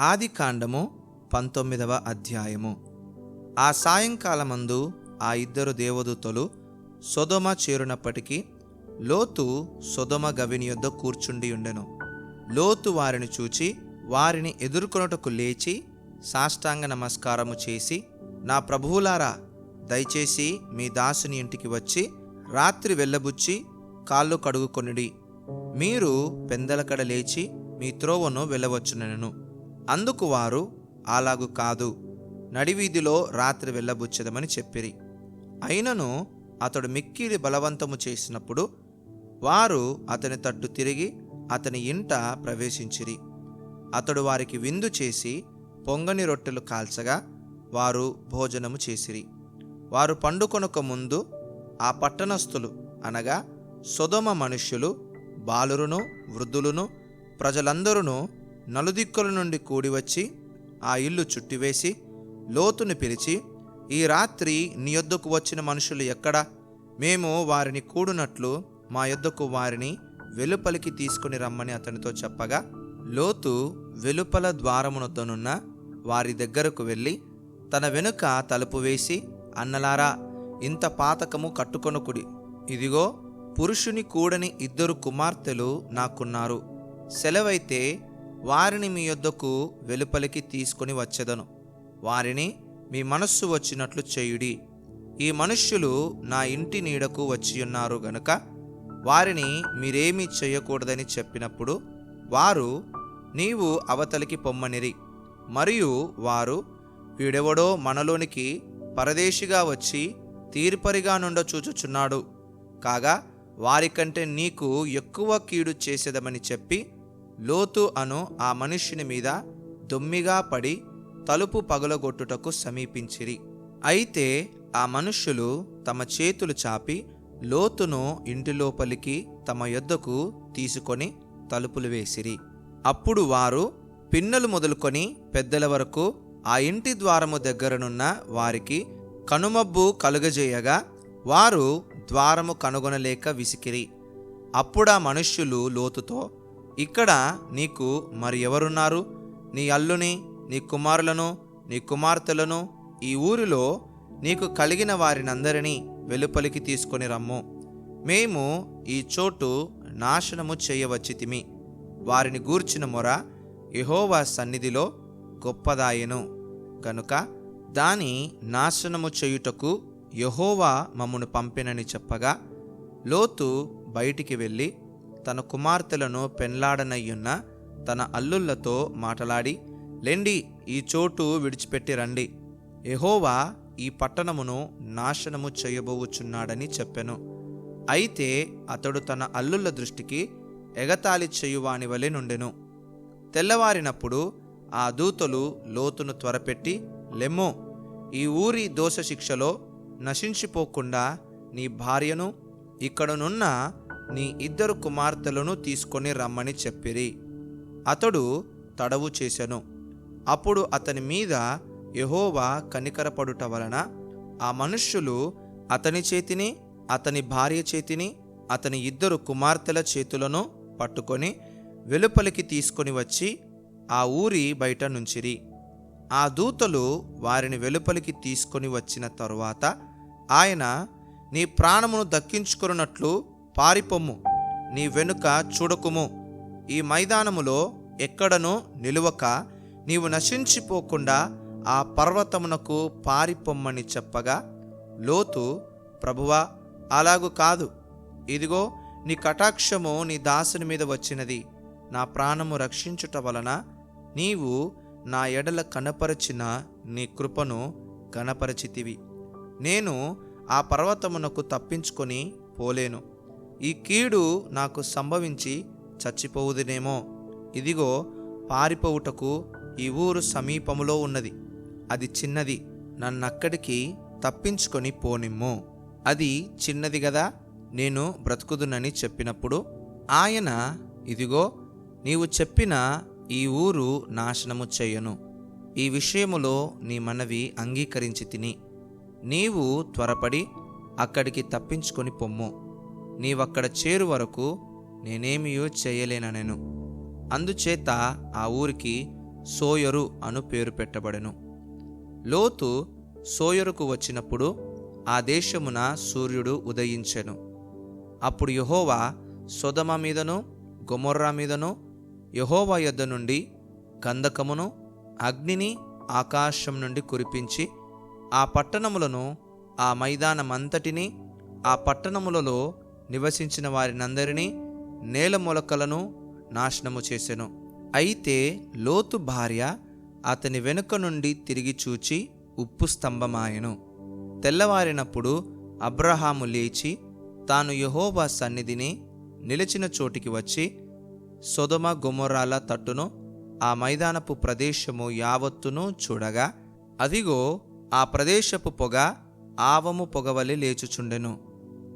ఆది కాండము పంతొమ్మిదవ అధ్యాయము. ఆ సాయంకాలమందు ఆ ఇద్దరు దేవదూతలు సొదొమ చేరునప్పటికీ లోతు సొదొమ గవిని యొద్ద కూర్చుండి ఉండెను. లోతు వారిని చూచి వారిని ఎదుర్కొనుటకు లేచి సాష్టాంగ నమస్కారము చేసి నా ప్రభువులారా దయచేసి మీ దాసుని ఇంటికి వచ్చి రాత్రి వెళ్ళబుచ్చి కాళ్ళు కడుగుకొనిడి. మీరు పెందలకడ లేచి మీ త్రోవను వెళ్ళవచ్చునను అందుకు వారు అలాగు కాదు నడివీధిలో రాత్రి వెళ్ళబుచ్చదమని చెప్పిరి. అయినను అతడు మిక్కిలి బలవంతము చేసినప్పుడు వారు అతని తట్టు తిరిగి అతని ఇంట ప్రవేశించిరి. అతడు వారికి విందు చేసి పొంగని రొట్టెలు కాల్చగా వారు భోజనము చేసిరి. వారు పండుకొనక ముందు ఆ పట్టణస్థులు అనగా సుధమ మనుష్యులు బాలురును వృద్ధులను ప్రజలందరూ నలుదిక్కుల నుండి కూడివచ్చి ఆ ఇల్లు చుట్టివేసి లోతుని పిలిచి ఈ రాత్రి నీ యొద్దకు వచ్చిన మనుషులు ఎక్కడా? మేము వారిని కూడునట్లు మా యొద్దకు వారిని వెలుపలికి తీసుకుని రమ్మని అతనితో చెప్పగా లోతు వెలుపల ద్వారమునొద్దనున్న వారి దగ్గరకు వెళ్ళి తన వెనుక తలుపు వేసి అన్నలారా ఇంత పాతకము కట్టుకొనుకుడి ఇదిగో పురుషుని కూడని ఇద్దరు కుమార్తెలు నాకున్నారు. సెలవైతే వారిని మీ యొద్దకు వెలుపలికి తీసుకొని వచ్చెదను. వారిని మీ మనస్సు వచ్చినట్లు చేయుడి. ఈ మనుష్యులు నా ఇంటి నీడకు వచ్చియున్నారు గనుక వారిని మీరేమీ చేయకూడదని చెప్పినప్పుడు వారు నీవు అవతలికి పొమ్మనిరి. మరియు వారు వీడెవడో మనలోనికి పరదేశిగా వచ్చి తీర్పరిగా నుండ చూచుచున్నాడు. కాగా వారికంటే నీకు ఎక్కువ కీడు చేసేదమని చెప్పి లోతు అను ఆ మనుష్యుని మీద దొమ్మిగా పడి తలుపు పగులగొట్టుటకు సమీపించిరి. అయితే ఆ మనుష్యులు తమ చేతులు చాపి లోతును ఇంటి లోపలికి తమ యొద్దకు తీసుకొని తలుపులు వేసిరి. అప్పుడు వారు పిన్నలు మొదలుకొని పెద్దల వరకు ఆ ఇంటి ద్వారము దగ్గరనున్న వారికి కనుమబ్బు కలుగజేయగా వారు ద్వారము కనుగొనలేక విసికిరి. అప్పుడా మనుష్యులు లోతుతో ఇక్కడ నీకు మరి ఎవరున్నారు? నీ అల్లుని నీ కుమారులను నీ కుమార్తెలను ఈ ఊరిలో నీకు కలిగిన వారినందరినీ వెలుపలికి తీసుకొని రమ్ము. మేము ఈ చోటు నాశనము చేయవచ్చితిమి. వారిని గూర్చిన మొర యహోవా సన్నిధిలో గొప్పదాయెను. కనుక దాని నాశనము చేయుటకు యహోవా మమ్మను పంపినని చెప్పగా లోతు బయటికి వెళ్ళి తన కుమార్తెలను పెన్లాడనయ్యున్న తన అల్లుళ్ళతో మాటలాడి లెండి ఈ చోటు విడిచిపెట్టి రండి. ఎహోవా ఈ పట్టణమును నాశనము చేయబోవుచున్నాడని చెప్పెను. అయితే అతడు తన అల్లుళ్ళ దృష్టికి ఎగతాళి చేయువాని వలె నుండెను. తెల్లవారినప్పుడు ఆ దూతలు లోతును త్వరపెట్టి లెమ్మో ఈ ఊరి దోష శిక్షలో నశించిపోకుండా నీ భార్యను ఇక్కడనున్న నీ ఇద్దరు కుమార్తెలను తీసుకొని రమ్మని చెప్పిరి. అతడు తడవు చేశను. అప్పుడు అతని మీద యహోవా కనికరపడుట వలన ఆ మనుష్యులు అతని చేతిని అతని భార్య చేతిని అతని ఇద్దరు కుమార్తెల చేతులను పట్టుకొని వెలుపలికి తీసుకొని వచ్చి ఆ ఊరి బయట నుంచిరి. ఆ దూతలు వారిని వెలుపలికి తీసుకొని వచ్చిన తరువాత ఆయన నీ ప్రాణమును దక్కించుకున్నట్లు పారిపొమ్ము నీ వెనుక చూడకుము. ఈ మైదానములో ఎక్కడనూ నిలువక నీవు నశించిపోకుండా ఆ పర్వతమునకు పారిపొమ్మని చెప్పగా లోతు ప్రభువా అలాగు కాదు. ఇదిగో నీ కటాక్షము నీ దాసుని మీద వచ్చినది. నా ప్రాణము రక్షించుట వలన నీవు నా ఎడల కనపరచిన నీ కృపను కనపరచితివి నేను ఆ పర్వతమునకు తప్పించుకొని పోలేను. ఈ కీడు నాకు సంభవించి చచ్చిపోవుదినేమో. ఇదిగో పారిపోవుటకు ఈ ఊరు సమీపములో ఉన్నది. అది చిన్నది. నన్నక్కడికి తప్పించుకొని పోనిమ్ము. అది చిన్నది గదా నేను బ్రతుకుదునని చెప్పినప్పుడు ఆయన ఇదిగో నీవు చెప్పిన ఈ ఊరు నాశనము చేయను. ఈ విషయములో నీ మనవి అంగీకరించి తిని. నీవు త్వరపడి అక్కడికి తప్పించుకొని పొమ్ము. నీవక్కడ చేరు వరకు నేనేమియో చేయలేననెను. అందుచేత ఆ ఊరికి సోయరు అను పేరు పెట్టబడెను. లోతు సోయరుకు వచ్చినప్పుడు ఆ దేశమున సూర్యుడు ఉదయించెను. అప్పుడు యహోవా సొదమ మీదను గొమొర్రా మీదను యహోవా యొద్ద నుండి గంధకమును అగ్నిని ఆకాశం నుండి కురిపించి ఆ పట్టణములను ఆ మైదానమంతటిని ఆ పట్టణములలో నివసించిన వారినందరినీ నేల మొలకలను నాశనము చేసెను. అయితే లోతు భార్య అతని వెనుక నుండి తిరిగి చూచి ఉప్పు స్తంభమాయెను. తెల్లవారినప్పుడు అబ్రహాము లేచి తాను యహోబా సన్నిధిని నిలిచిన చోటికి వచ్చి సొదమ గుమ్మరాల తట్టును ఆ మైదానపు ప్రదేశము యావత్తును చూడగా అదిగో ఆ ప్రదేశపు పొగ ఆవము పొగవలి లేచుచుండెను.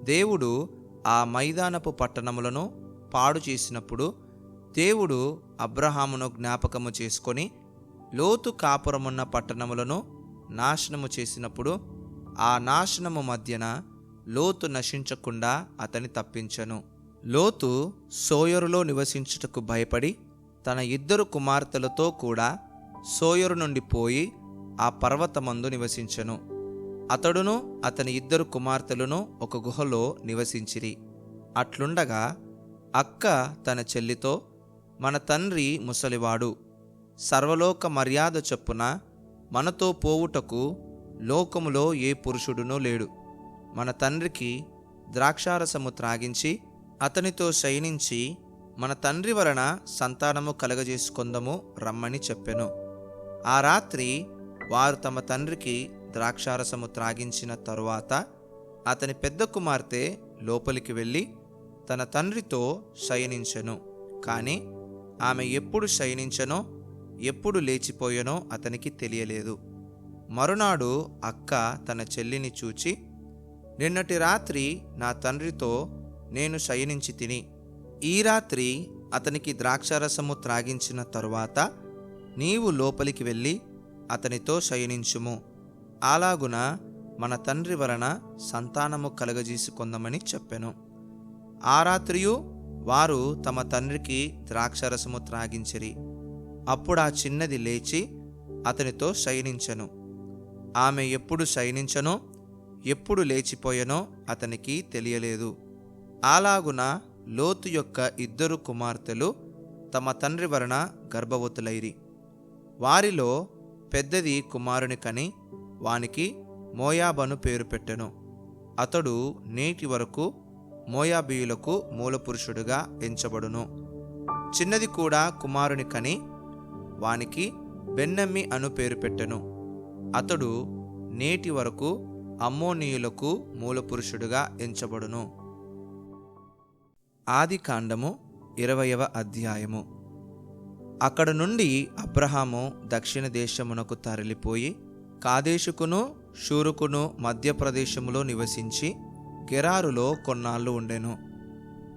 దేవుడు ఆ మైదానపు పట్టణములను పాడు చేసినప్పుడు దేవుడు అబ్రహామును జ్ఞాపకము చేసుకొని లోతు కాపురమున్న పట్టణములను నాశనము చేసినప్పుడు ఆ నాశనము మధ్యన లోతు నశించకుండా అతని తప్పించెను. లోతు సోయరులో నివసించుటకు భయపడి తన ఇద్దరు కుమార్తెలతో కూడా సోయరు నుండి పోయి ఆ పర్వతమందు నివసించెను. అతడును అతని ఇద్దరు కుమార్తెలను ఒక గుహలో నివసించిరి. అట్లుండగా అక్క తన చెల్లితో మన తండ్రి ముసలివాడు సర్వలోక మర్యాద చొప్పున మనతో పోవుటకు లోకములో ఏ పురుషుడునూ లేడు. మన తండ్రికి ద్రాక్షారసము త్రాగించి అతనితో శయనించి మన తండ్రి వలన సంతానము కలగజేసుకుందము రమ్మని చెప్పెను. ఆ రాత్రి వారు తమ తండ్రికి ద్రాక్షారసము త్రాగించిన తరువాత అతని పెద్ద కుమార్తె లోపలికి వెళ్ళి తన తండ్రితో శయనించెను. కానీ ఆమె ఎప్పుడు శయనించనో ఎప్పుడు లేచిపోయెనో అతనికి తెలియలేదు. మరునాడు అక్క తన చెల్లిని చూచి నిన్నటి రాత్రి నా తండ్రితో నేను శయనించి తిని ఈ రాత్రి అతనికి ద్రాక్షారసము త్రాగించిన తరువాత నీవు లోపలికి వెళ్ళి అతనితో శయనించుము. అలాగున మన తండ్రి వలన సంతానము కలగజీసుకుందామని చెప్పెను. ఆ రాత్రియు వారు తమ తండ్రికి ద్రాక్షరసము త్రాగించిరి. అప్పుడు ఆ చిన్నది లేచి అతనితో శయనించెను. ఆమె ఎప్పుడు శయనించనో ఎప్పుడు లేచిపోయెనో అతనికి తెలియలేదు. అలాగున లోతు యొక్క ఇద్దరు కుమార్తెలు తమ తండ్రి వలన గర్భవతులైరి. వారిలో పెద్దది కుమారుని కని వానికి మోయాబను పేరు పెట్టెను. అతడు నేటి వరకు మోయాబీయులకు మూలపురుషుడుగా ఎంచబడును. చిన్నది కూడా కుమారుని కని వానికి బెన్నమ్మి అను పేరు పెట్టెను. అతడు నేటి వరకు అమ్మోనీయులకు మూలపురుషుడుగా ఎంచబడును. ఆది కాండము ఇరవయవ అధ్యాయము. అక్కడ నుండి అబ్రహాము దక్షిణ దేశమునకు తరలిపోయి కాదేశుకును షూరుకును మధ్యప్రదేశములో నివసించి గెరారులో కొన్నాళ్ళు ఉండెను.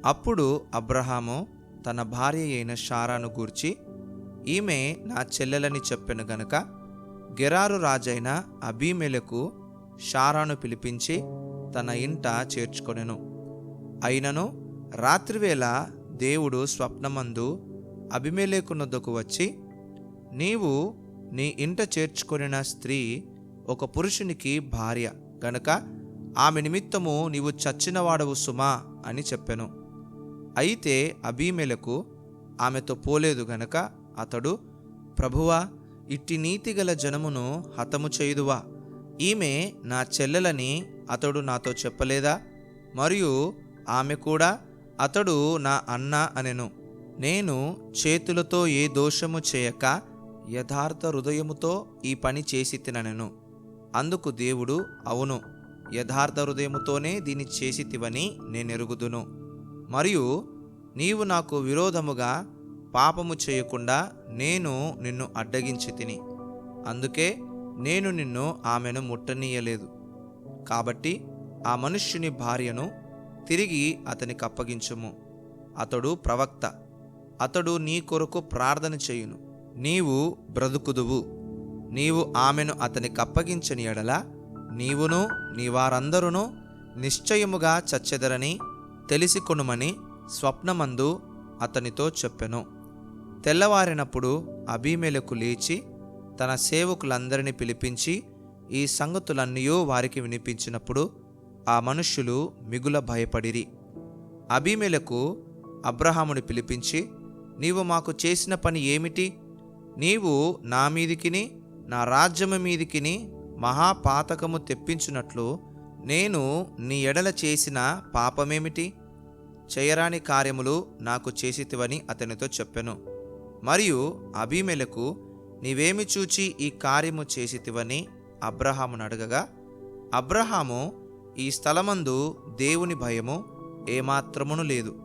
అప్పుడు అబ్రహాము తన భార్య అయిన షారాను గూర్చి ఈమె నా చెల్లెలని చెప్పెను గనుక గెరారు రాజైన అబీమెలకు షారాను పిలిపించి తన ఇంట చేర్చుకొనెను. అయినను రాత్రివేళ దేవుడు స్వప్నమందు అభిమేలేకునొద్దకు వచ్చి నీవు నీ ఇంట చేర్చుకొనిన స్త్రీ ఒక పురుషునికి భార్య. గనుక ఆమె నిమిత్తము నీవు చచ్చినవాడవు సుమా అని చెప్పెను. అయితే అబీమెలకు ఆమెతో పోలేదు గనక అతడు ప్రభువా ఇట్టి నీతి గల జనమును హతము చేయుదువా? ఈమె నా చెల్లెలని అతడు నాతో చెప్పలేదా? మరియు ఆమె కూడా అతడు నా అన్న అనెను. నేను చేతులతో ఏ దోషము చేయక యథార్థ హృదయముతో ఈ పని చేసి తినను అందుకు దేవుడు అవును యథార్థ హృదయముతోనే దీన్ని చేసితివని నేనెరుగుదును. మరియు నీవు నాకు విరోధముగా పాపము చేయకుండా నేను నిన్ను అడ్డగించి తిని. అందుకే నేను నిన్ను ఆమెను ముట్టనీయలేదు. కాబట్టి ఆ మనుష్యుని భార్యను తిరిగి అతనికి అప్పగించుము. అతడు ప్రవక్త. అతడు నీ కొరకు ప్రార్థన చేయును. నీవు బ్రతుకుదువు. నీవు ఆమెను అతనికి అప్పగించని ఎడల నీవును నీ నిశ్చయముగా చచ్చెదరని తెలిసికొనుమని స్వప్నమందు అతనితో చెప్పెను. తెల్లవారినప్పుడు అభిమేలకు లేచి తన సేవకులందరినీ పిలిపించి ఈ సంగతులన్నీ వారికి వినిపించినప్పుడు ఆ మనుష్యులు మిగుల భయపడిరి. అభిమేలకు అబ్రహాముని పిలిపించి నీవు మాకు చేసిన పని ఏమిటి? నీవు నా మీదికిని నా రాజ్యము మీదికిని మహాపాతకము తెప్పించున్నట్లు నేను నీ ఎడల చేసిన పాపమేమిటి? చేయరాని కార్యములు నాకు చేసితివని అతనితో చెప్పెను. మరియు అబీమెలకు నీవేమి చూచి ఈ కార్యము చేసితివని అబ్రహామును అడగగా అబ్రహాము ఈ స్థలమందు దేవుని భయము ఏమాత్రమును లేదు.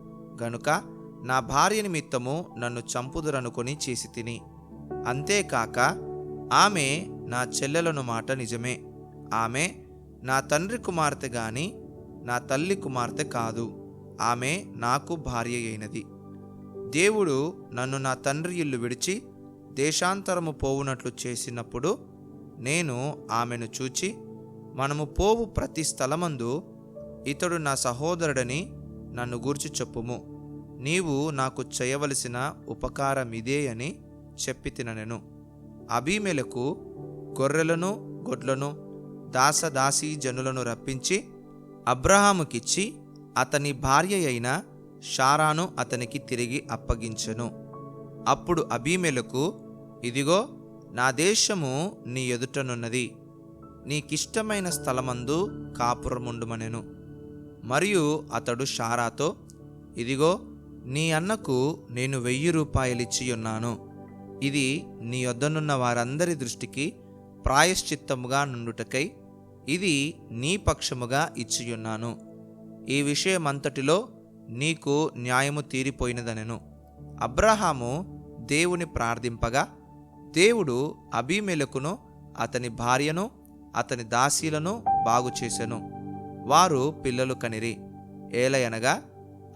గనుక నా భార్య నిమిత్తము నన్ను చంపుదురనుకొని చేసి తిని అంతేకాక ఆమె నా చెల్లెలను మాట నిజమే. ఆమె నా తండ్రి కుమార్తె గాని నా తల్లి కుమార్తె కాదు. ఆమె నాకు భార్య అయినది. దేవుడు నన్ను నా తండ్రి ఇల్లు విడిచి దేశాంతరము పోవునట్లు చేసినప్పుడు నేను ఆమెను చూచి మనము పోవు ప్రతి స్థలమందు ఇతడు నా సహోదరుడని నన్ను గూర్చి చెప్పుము. నీవు నాకు చేయవలసిన ఉపకారం ఇదే అని చెప్పి తిననెను. అబీమెలకు గొర్రెలను గొడ్లను దాసదాసీ జనులను రప్పించి అబ్రహాముకిచ్చి అతని భార్య అయిన షారాను అతనికి తిరిగి అప్పగించెను. అప్పుడు అబీమెలకు ఇదిగో నా దేశము నీ ఎదుటనున్నది. నీకిష్టమైన స్థలమందు కాపురముండుమనెను. మరియు అతడు షారాతో ఇదిగో నీ అన్నకు నేను వెయ్యి రూపాయలిచ్చి ఉన్నాను ఇది నీ వద్దనున్న వారందరి దృష్టికి ప్రాయశ్చిత్తముగా నుండుటకై ఇది నీ పక్షముగా ఇచ్చియున్నాను. ఈ విషయమంతటిలో నీకు న్యాయము తీరిపోయినదనెను. అబ్రహాము దేవుని ప్రార్థింపగా దేవుడు అబీమెలకును అతని భార్యను అతని దాసీలను బాగు చేసెను. వారు పిల్లలు కనిరి. ఏలయనగా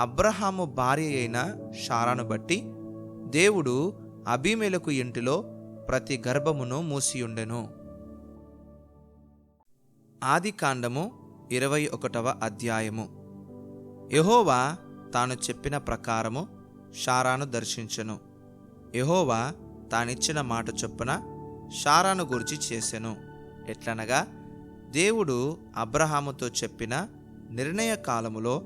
అబ్రహాము భార్య అయిన షారాను బట్టి దేవుడు అభిమేలకు ఇంటిలో ప్రతి గర్భమును మూసియుండెను. ఆది కాండము ఇరవై ఒకటవ అధ్యాయము. యహోవా తాను చెప్పిన ప్రకారము షారాను దర్శించెను. యహోవా తానిచ్చిన మాట చొప్పున షారాను గురించి చేసెను. ఎట్లనగా దేవుడు అబ్రహాముతో చెప్పిన నిర్ణయ కాలములో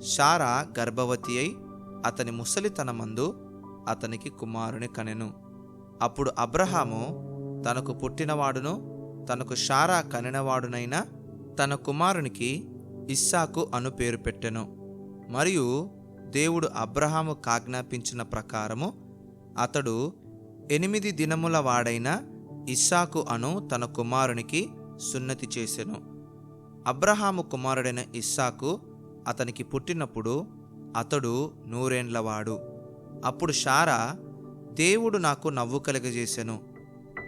షారా గర్భవతి అయి అతని ముసలితనమందు అతనికి కుమారుని కనెను. అప్పుడు అబ్రహాము తనకు పుట్టినవాడును తనకు షారా కనినవాడునైన తన కుమారునికి ఇస్సాకు అను పేరు పెట్టెను. మరియు దేవుడు అబ్రహాము కాజ్ఞాపించిన ప్రకారము అతడు ఎనిమిది దినముల వాడైన ఇస్సాకు అను తన కుమారునికి సున్నతి చేసెను. అబ్రహాము కుమారుడైన ఇస్సాకు అతనికి పుట్టినప్పుడు అతడు నూరేండ్లవాడు. అప్పుడు షారా దేవుడు నాకు నవ్వు కలుగజేసెను.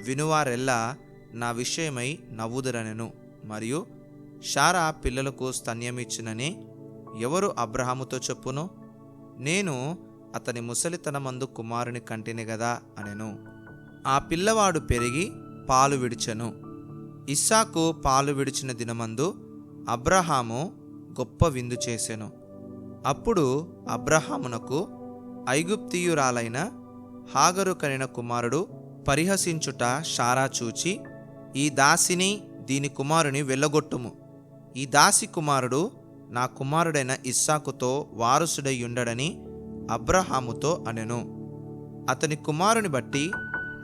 వినువారెల్లా నా విషయమై నవ్వుదురనెను. మరియు షారా పిల్లలకు స్తన్యమిచ్చునని ఎవరు అబ్రహాముతో చెప్పును? నేను అతని ముసలితనమందు కుమారుని కంటిని గదా అనెను. ఆ పిల్లవాడు పెరిగి పాలు విడిచెను. ఇస్సాకు పాలు విడిచిన దినమందు అబ్రహాము గొప్ప విందు చేసెను. అప్పుడు అబ్రహామునకు ఐగుప్తియురాలైన హాగరు కనిన కుమారుడు పరిహసించుట షారా చూచి ఈ దాసిని దీని కుమారుని వెళ్ళగొట్టుము. ఈ దాసి కుమారుడు నా కుమారుడైన ఇస్సాకుతో వారసుడయ్యుండడని అబ్రహాముతో అనెను. అతని కుమారుని బట్టి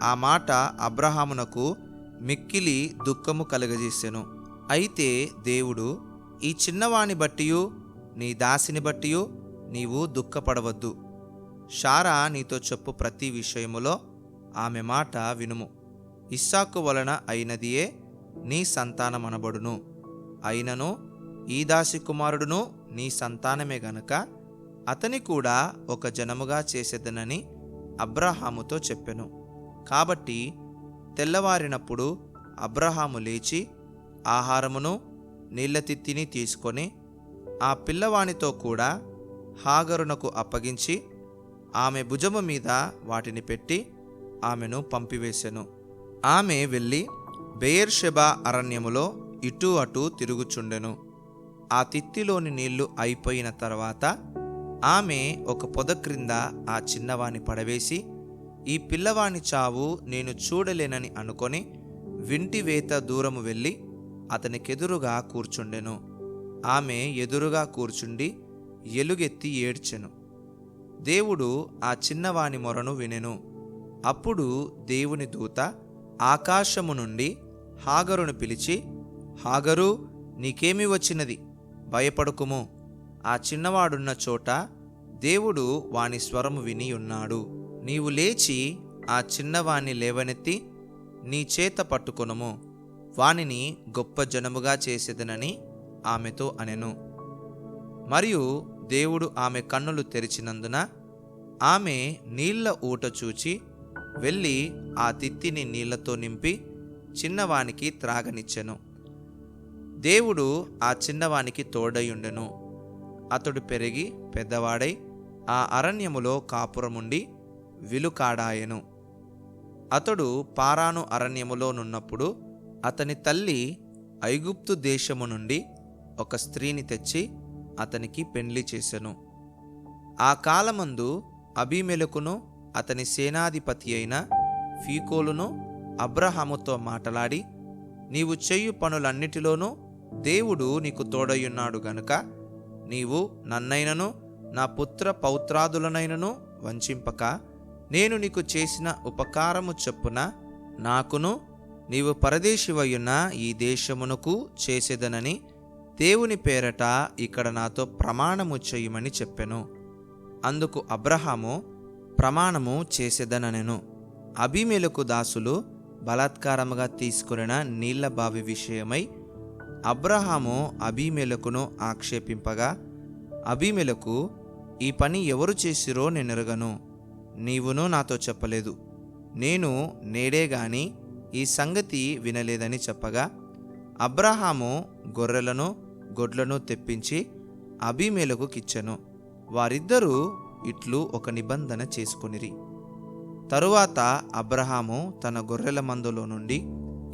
ఆ మాట అబ్రహామునకు మిక్కిలి దుఃఖము కలగజేసెను. అయితే దేవుడు ఈ చిన్నవాణి బట్టియు నీ దాసిని బట్టియు నీవు దుఃఖపడవద్దు. షారా నీతో చెప్పు ప్రతి విషయములో ఆమె మాట వినుము. ఇస్సాకు వలన అయినదియే నీ సంతానమనబడును. అయినను ఈ దాసి కుమారుడును నీ సంతానమే గనుక అతని కూడా ఒక జనముగా చేసేదనని అబ్రహాముతో చెప్పెను. కాబట్టి తెల్లవారినప్పుడు అబ్రహాము లేచి ఆహారమును నీళ్ళతిత్తిని తీసుకొని ఆ పిల్లవానితో కూడా హాగరునకు అప్పగించి ఆమె భుజము మీద వాటిని పెట్టి ఆమెను పంపివేశెను ఆమె వెళ్ళి బెయర్షెబా అరణ్యములో ఇటు అటు తిరుగుచుండెను. ఆ తిత్తిలోని నీళ్ళు అయిపోయిన తర్వాత ఆమె ఒక పొద క్రింద ఆ చిన్నవాణి పడవేసి ఈ పిల్లవాని చావు నేను చూడలేనని అనుకొని వింటివేత దూరము వెళ్ళి అతనికెదురుగా కూర్చుండెను. ఆమె ఎదురుగా కూర్చుండి ఎలుగెత్తి ఏడ్చెను. దేవుడు ఆ చిన్నవాని మొరను వినెను. అప్పుడు దేవుని దూత ఆకాశము నుండి హాగరును పిలిచి హాగరు నీకేమి వచ్చినది? భయపడుకుము. ఆ చిన్నవాడున్న చోట దేవుడు వాని స్వరము విని ఉన్నాడు నీవు లేచి ఆ చిన్నవాణ్ణి లేవనెత్తి నీ చేత పట్టుకొనుము. వానిని గొప్ప జనముగా చేసేదనని ఆమెతో అనెను. మరియు దేవుడు ఆమె కన్నులు తెరిచినందున ఆమె నీళ్ళ ఊట చూచి వెళ్ళి ఆ తిత్తిని నీళ్ళతో నింపి చిన్నవానికి త్రాగనిచ్చెను. దేవుడు ఆ చిన్నవానికి తోడయుండెను. అతడు పెరిగి పెద్దవాడై ఆ అరణ్యములో కాపురముండి విలుకాడాయెను. అతడు పారాను అరణ్యములో నున్నప్పుడు అతని తల్లి ఐగుప్తు దేశము నుండి ఒక స్త్రీని తెచ్చి అతనికి పెండ్లి చేసెను. ఆ కాలమందు అభిమెలకును అతని సేనాధిపతి అయిన ఫీకోలును అబ్రహాముతో మాటలాడి నీవు చేయు పనులన్నిటిలోనూ దేవుడు నీకు తోడయున్నాడు గనుక నీవు నన్నైనను నా పుత్ర పౌత్రాదులనైనను వంచింపక నేను నీకు చేసిన ఉపకారము చొప్పున నాకును నీవు పరదేశివయున్న ఈ దేశమునకు చేసేదనని దేవుని పేరట ఇక్కడ నాతో ప్రమాణము చేయమని చెప్పెను. అందుకు అబ్రహాము ప్రమాణము చేసేదననెను. అభిమేలకు దాసులు బలాత్కారముగా తీసుకున్న నీళ్ళ బావి విషయమై అబ్రహాము అభిమేలకును ఆక్షేపింపగా అభిమేలకు ఈ పని ఎవరు చేసిరో నేనెరగను. నీవును నాతో చెప్పలేదు. నేను నేడే గాని ఈ సంగతి వినలేదని చెప్పగా అబ్రహాము గొర్రెలను గొడ్లను తెప్పించి అభిమేలకు కిచ్చెను. వారిద్దరూ ఇట్లు ఒక నిబంధన చేసుకొనిరి. తరువాత అబ్రహాము తన గొర్రెల మందులో నుండి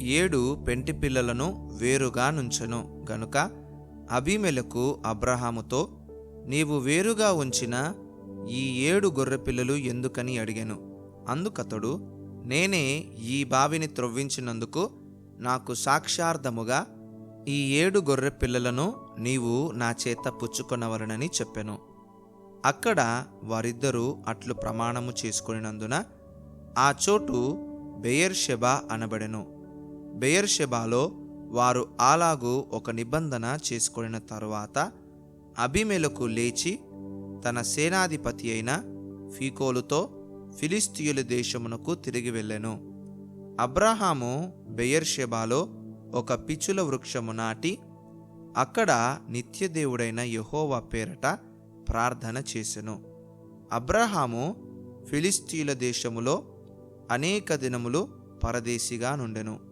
ఏడు పెంటి పిల్లలను వేరుగా నుంచెను. గనుక అభిమెలకు అబ్రహాముతో నీవు వేరుగా ఉంచిన ఈ ఏడు గొర్రె పిల్లలు ఎందుకని అడిగాను? అందుకతడు నేనే ఈ బావిని త్రవ్వించినందుకు నాకు సాక్షార్థముగా ఈ ఏడు గొర్రె పిల్లలను నీవు నా చేత పుచ్చుకొనవలనని చెప్పెను. అక్కడ వారిద్దరూ అట్లు ప్రమాణము చేసుకునినందున ఆ చోటు బెయర్షెబా అనబడెను. బెయర్షెబాలో వారు అలాగూ ఒక నిబంధన చేసుకున్న తరువాత అభిమెలకు లేచి తన సేనాధిపతి అయిన ఫీకోలుతో ఫిలిస్తీయుల దేశమునకు తిరిగి వెళ్ళెను. అబ్రహాము బెయర్షెబాలో ఒక పిచ్చుల వృక్షము నాటి అక్కడ నిత్యదేవుడైన యహోవా పేరట ప్రార్థన చేసెను. అబ్రహాము ఫిలిస్తీల దేశములో అనేక దినములు పరదేశిగా నుండెను.